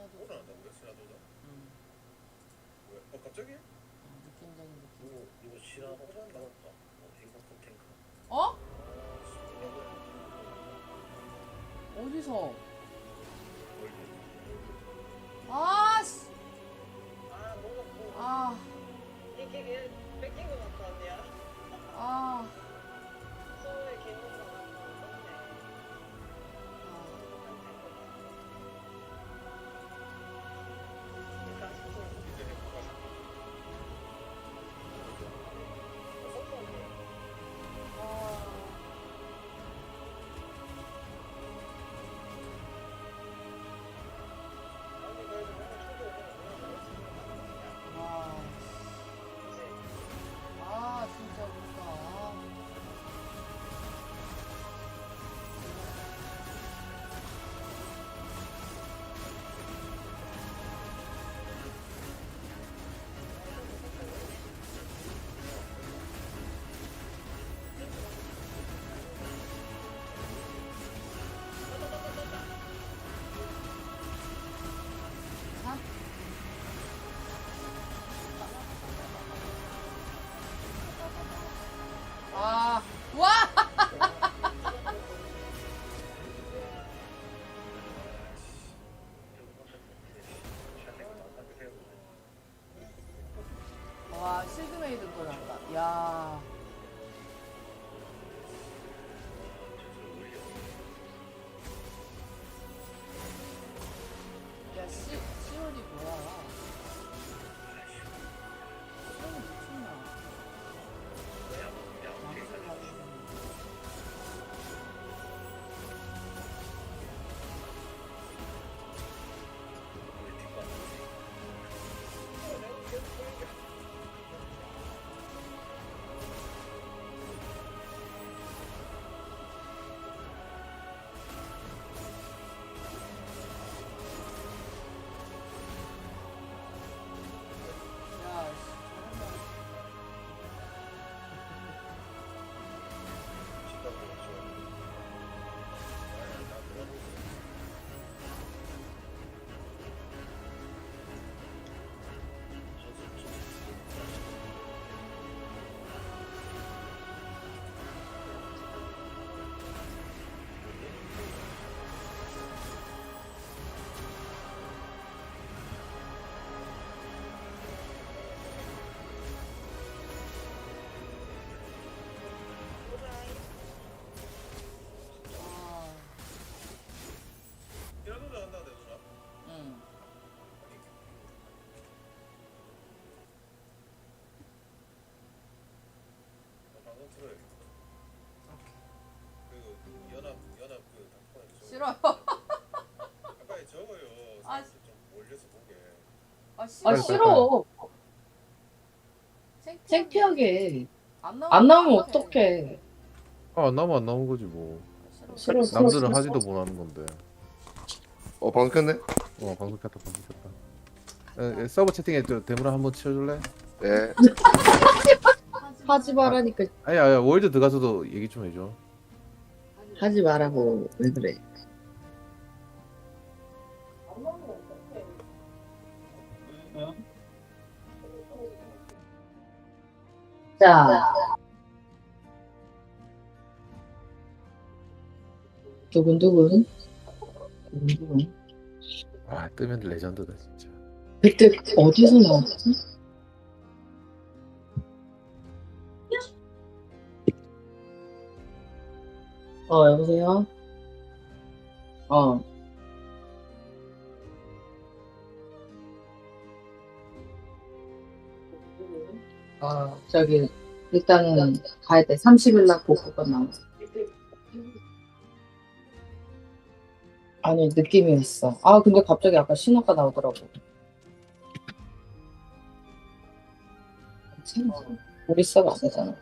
신화도 오늘 한다고요? 신화도전? 음, 왜? 어 갑자기? 어, 느낌적인 느낌 이거 이거 실화 나왔다. 어, 탱커 탱커. 어? 아, 어디서? 월드. 아씨 아 뭔가 뭐 아 이게 걔 뺏긴 것 같다 언니야 아, 소의 개념 어, 방송 틀어야겠다. 그 연합 연합 그 단판에. 싫어요. 아, 빨리 적어요. 아, 사람들 좀 올려서 보게. 아, 싫어. 아 싫어. 창피하게 안 나오면, 안 나오면 어떡해. 아, 안 나오면 안 나온 거지 뭐. 싫어. 싫어, 남들은 싫어. 하지도 못하는 건데. 어 방금 켰네? 어, 방송 켰다, 방송 켰다. 에, 에, 서버 채팅에 저 대문을 한번 치워줄래? 네 하지 말라니까 아니, 아니, 월드 들어가서도 얘기 좀 해줘. 하지 말라고 왜 그래. 자. 두근두근. 두근두근. 아, 뜨면 레전드다, 진짜. 그때 어디서 나왔지? 어, 여보세요? 어. 어, 저기, 일단은 가야 돼. 30일 날 복구가 나와. 아니, 느낌이었어. 아, 근데 갑자기 아까 신호가 나오더라고. 괜찮아. 우리 서버 아니잖아.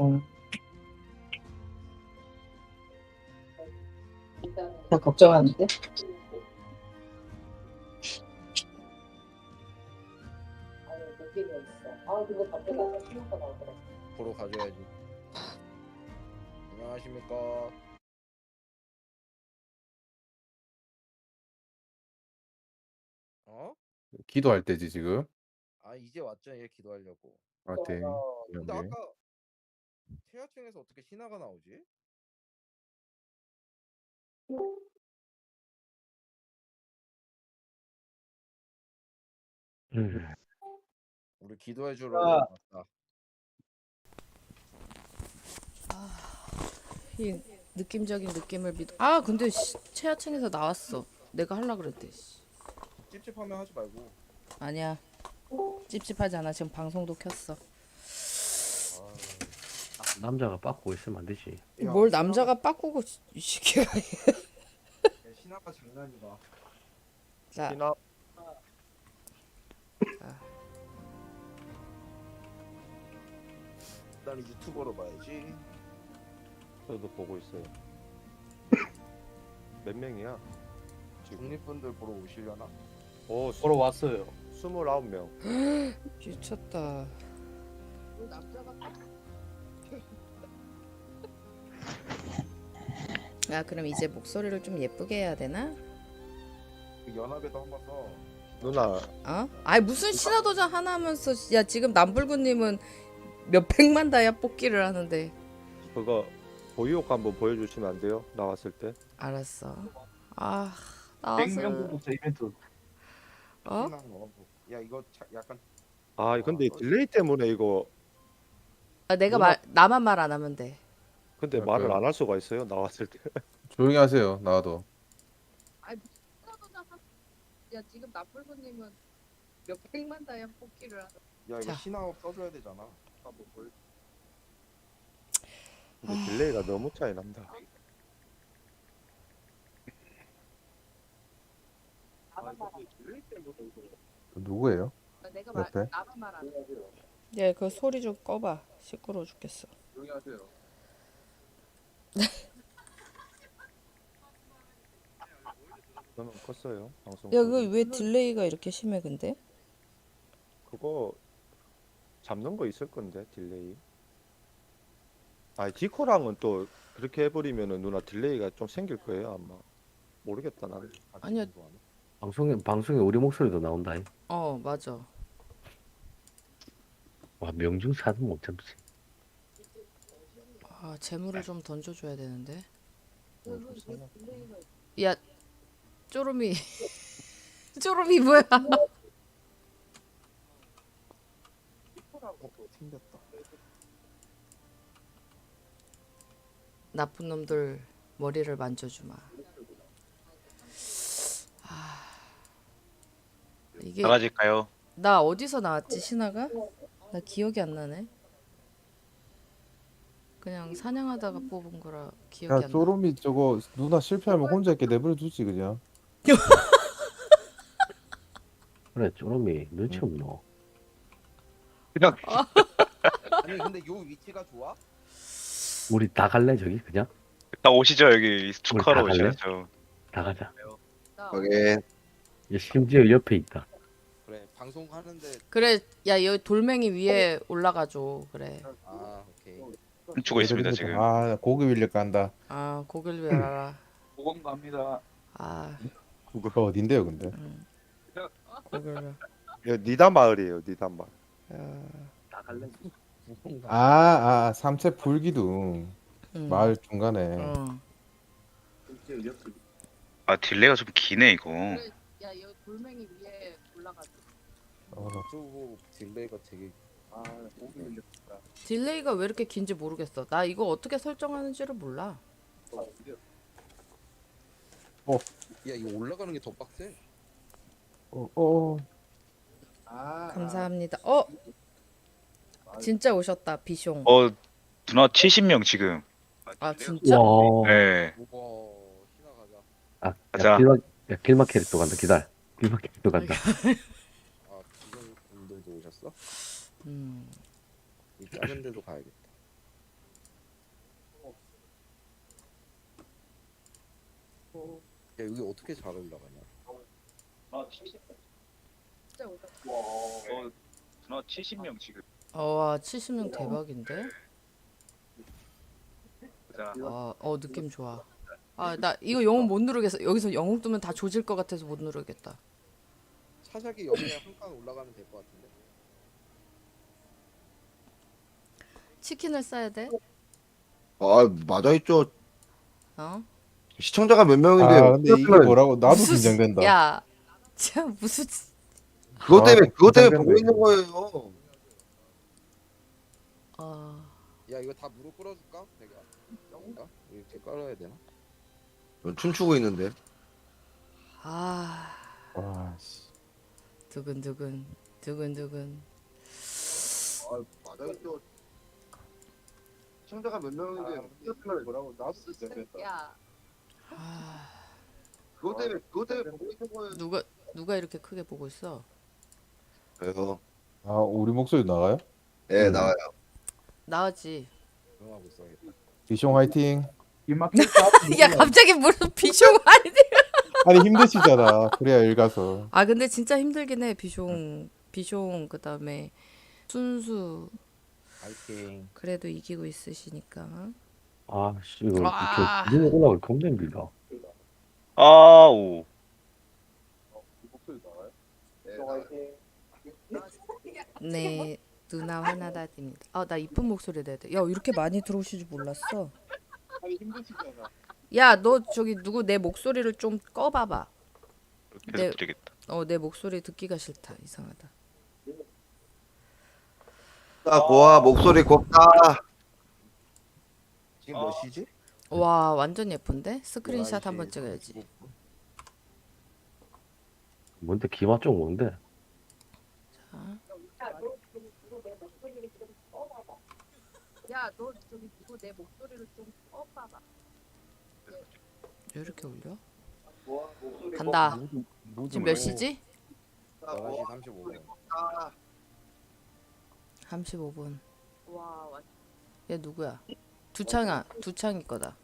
어. 다 걱정하는데. 보러 가줘야지. 안녕하십니까. 어? 기도할 때지 지금. 아 이제 왔죠 얘 기도하려고. 아 대. 어, 근데 아까 태아 중에서 어떻게 신화가 나오지? 우리 기도해 주러 아. 왔다 이 느낌적인 느낌을 믿. 아 근데 씨, 최하층에서 나왔어. 내가 할라 그랬대. 씨. 찝찝하면 하지 말고 아니야. 찝찝하지 않아. 지금 방송도 켰어. 남자가 빠꾸고 있으면 안 되지. 야, 뭘 신화가- 남자가 빠꾸고 이 새끼가. 야, 신화가 장난이다 자, 신화 난 유튜버로 봐야지 저도 보고 있어요. 몇 명이야? 중립분들 보러 오시려나? 오, 보러 왔어요. 29명. 미쳤다. 야 그럼 이제 목소리를 좀 예쁘게 해야 되나? 그 연합에도 한번 써 누나, 어? 아니 무슨 신화도전 하나 하면서 야 지금 남불구님은 몇 백만 다이아 뽑기를 하는데 그거 보유옥 한번 보여주시면 안 돼요? 나왔을 때. 알았어 아 100명 나왔어 부부터 이벤트. 어? 야 이거 차, 약간 아, 근데 딜레이 때문에 이거, 아, 내가 누나- 말 나만 말 안 하면 돼 근데 아, 말을? 안 할 수가 있어요? 나왔을 때. 조용히 하세요. 나와도. 야 지금 나풀부님은 몇 백만 다이아 뽑기를 하는. 야 이거 자. 신화 써줘야 되잖아 근데 딜레이가 너무 차이 난다. 누구예요? 내가 말- 옆에? 나만 말안 해. 야그 소리 좀 꺼봐 시끄러워 죽겠어 조용히 하세요. 저는 컸어요. 방송. 야 보고. 그왜 딜레이가 이렇게 심해 근데? 그거 잡는 거 있을 건데, 딜레이. 아, 디코랑은 또 그렇게 해버리면은 누나 딜레이가 좀 생길 거예요, 아마. 모르겠다, 나는. 아니야. 방송에 방송에 우리 목소리도 나온다. 어 맞아 와 명중 사도 못 참지. 아 재물을 좀 던져줘야 되는데. 어, 야 쪼르미 쪼르미 뭐야? 어, 나쁜 놈들 머리를 만져주마. 아 이게 나가질까요? 나 어디서 나왔지 신화가? 나 기억이 안 나네 그냥 사냥하다가 뽑은 거라 기억이 야 안 나. 쪼롬이 저거 누나 실패하면 혼자 있게 내버려 두지 그냥. 그래 쪼롬이 눈치 음. 없노. 그냥 아니 근데 요 위치가 좋아? 우리 다 갈래 저기 그냥 딱 오시죠 여기 축하로 우리 다 갈래? 오셔야죠. 다 가자. 야, 심지어 옆에 있다. 그래 방송하는데 그래 야 여기 돌멩이 위에 올라가줘 그래 아 춤추고 있습니다 지금. 아 고기 밀릴까 한다. 아 고개를 왜 알아 보건 갑니다. 아 그거 어딘데요 근데? 음. 여 니다 마을이에요, 니다 마을. 다 갈래. 아, 아 삼채 불기둥 음. 마을 중간에. 어. 아 딜레이가 좀 기네 이거. 야 여기 돌멩이 위에 올라가줘. 어, 유튜브 딜레이가 되게 딜레이가 왜 이렇게 긴지 모르겠어 나 이거 어떻게 설정하는지를 몰라 야 이거 올라가는 게 더 빡세 어, 어. 감사합니다 어 진짜 오셨다 비숑 어 누나 70명 지금. 아 진짜 와. 네. 우와 신화 가자 아, 가자. 야, 길마, 야, 길마 캐릭터 간다. 기다려. 길마 캐릭터 간다. 아 지금 분들도 오셨어? 음. 이 작은 데도 가야겠다 야 여기 어떻게 잘 올라가냐 진짜 오셨다. 어 누나 70명 지금. 어와 70명 대박인데 자. 어, 어 느낌 좋아 아 나 이거 영웅 못 누르겠어 여기서 영웅 뜨면 다 조질 것 같아서 못 누르겠다 타작이 여기에 한칸 올라가면 될 것 같은데. 치킨을 싸야 돼? 아 맞아 있죠. 어? 시청자가 몇 명인데 아 근데 이게 뭐라고 나도 무슨- 긴장된다. 야, 참 무슨 그것 때문에 아, 그것 때문에 보고 있는 이거. 거예요. 어. 야 이거 다 무릎 꿇어줄까? 내가. 뭔가? 이렇게 깔아야 되나? 전 춤추고 있는데. 아, 와 씨. 두근두근, 두근두근. 아 맞아 있죠. 시청자가 몇 명인데 그것 때문에 뭐라고 나도 긴장됐다. 야, 아, 그것 때문에 그것 때문에 보고 있는 거예요. 누가 누가 이렇게 크게 보고 있어? 그래서 아 우리 목소리 나가요? 예 음. 나와요. 나왔지. 조용하고 있어야겠다. 비숑 화이팅. 야, 갑자기 무슨 비숑 아니? 아니 힘드시잖아. 그래야 일 가서. 아, 근데 진짜 힘들긴 해. 비숑, 비숑 그다음에 순수. 파이팅. 그래도 이기고 있으시니까. 아씨 이거 와. 이렇게 겁나 힘들다. 아우. 네, 누나 화나다입니다. 아, 나 이쁜 목소리 내야 돼. 야, 이렇게 많이 들어오실 줄 몰랐어. 야, 너 저기 누구 내 목소리를 좀 꺼봐봐. 계속 네. 드리겠다. 어, 내 목소리 듣기가 싫다. 이상하다. 아 고아 목소리 곱다. 지금 몇 시지? 와, 완전 예쁜데? 스크린샷 한번 찍어야지. 뭔데 기마 좀 뭔데? 야, 너 저기 누구 내 목소리를 좀 꺼봐봐. 왜 이렇게 울려? 간다. 지금 몇 시지? 11시 35분. 35분. 와, 완얘 누구야? 두창아, 두창이 거다.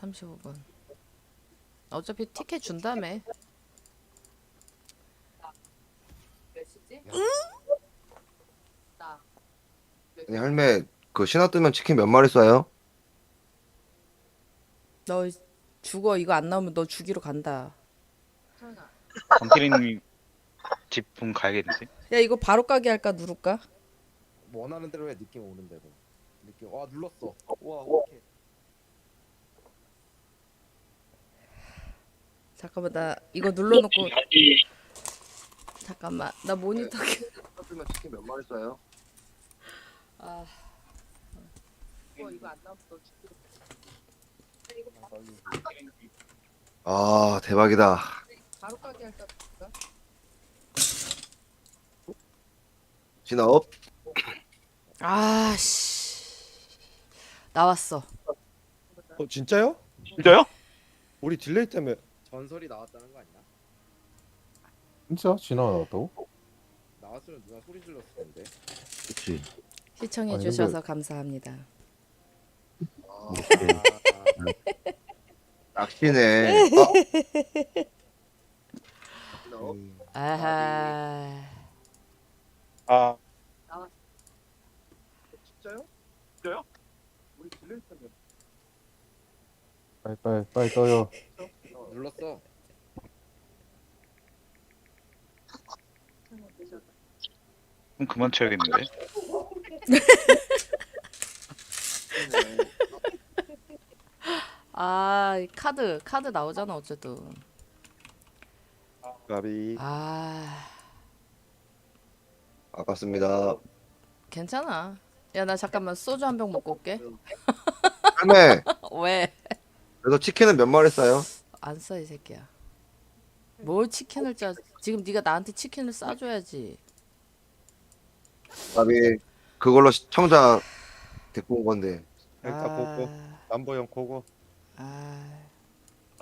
삼십오 분. 어차피 티켓 준다며. 몇 시지? 나. 아니 할매 그 신화 뜨면 치킨 몇 마리 쏴요? 너 죽어 이거 안 나오면 너 죽이러 간다. 천아. 강태리님 집분 가야겠는데? 야 이거 바로 가게 할까 누를까? 원하는 대로 해 느낌 오는 대로. 느낌. 와 눌렀어. 와 오케이. 잠깐만 나 이거 눌러놓고 잠깐만 나 모니터 켜- 신화 뜨면 치킨 몇 마리 쏴요? 아 어. 아 대박이다. 바로 가게 할까? 누가? 신화 업. 아씨 나왔어. 어 진짜요? 진짜요? 우리 딜레이 때문에 전설이 나왔다는 거 아니야? 진짜 지나 나왔다고? 나왔으면 누가 소리 질렀을 텐데. 그치. 시청해 아니, 주셔서 감사합니다. 아, 낚시네. 어? 신화 업. 음, 아하 아 진짜요? 진짜요? 우리 딜레이 때문에 빨리 빨리 빨리 떠요. 눌렀어. 그럼 그만 쳐야겠는데? 아, 이 카드 카드 나오잖아 어쨌든. 가비 아, 아깝습니다. 괜찮아. 야, 나 잠깐만 소주 한 병 먹고 올게. 할매 왜? 그래서 치킨은 몇 마리 쏴요? 안 써 이 새끼야. 뭘 치킨을 짜? 지금 네가 나한테 치킨을 싸줘야지. 답이 그걸로 시청자 데리고 온 건데. 일단 보고 남보영 보고 아,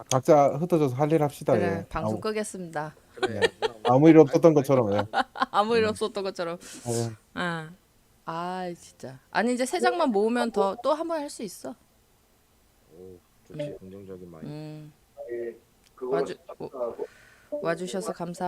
각자 흩어져서 할 일 합시다. 그래 예. 방송 아무, 끄겠습니다. 그래. 아무 일 없었던 것처럼. 예. 아무 일 없었던 것처럼. 예. 아, 아 진짜. 아니 이제 세 장만 모으면 더 또 한 번 할 수 있어. 오, 좋지 긍정적인 마인드. 음, 그걸로 와주 와- 와주셔서 감사합니다.